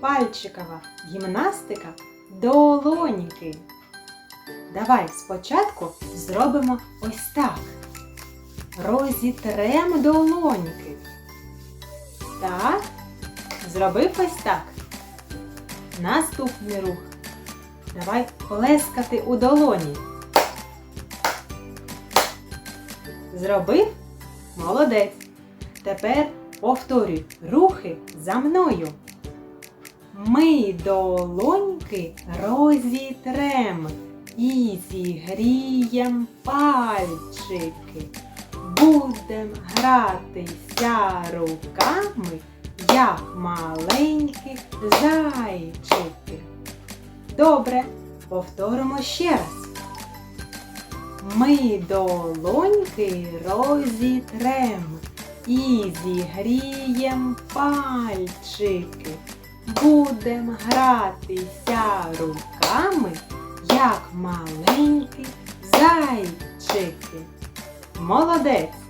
пальчикова гімнастика долоньки. Давай спочатку зробимо ось так. Розітремо долоньки. Так. Зробив ось так. Наступний рух. Давай плескати у долоні. Зробив? Молодець. Тепер повторюй рухи за мною. Ми долоньки розітрем і зігрієм пальчики. Будем гратися руками, як маленькі зайчики. Добре, повторимо ще раз. Ми долоньки розітрем і зігрієм пальчики. Будем гратися руками, як маленькі зайчики. Молодець!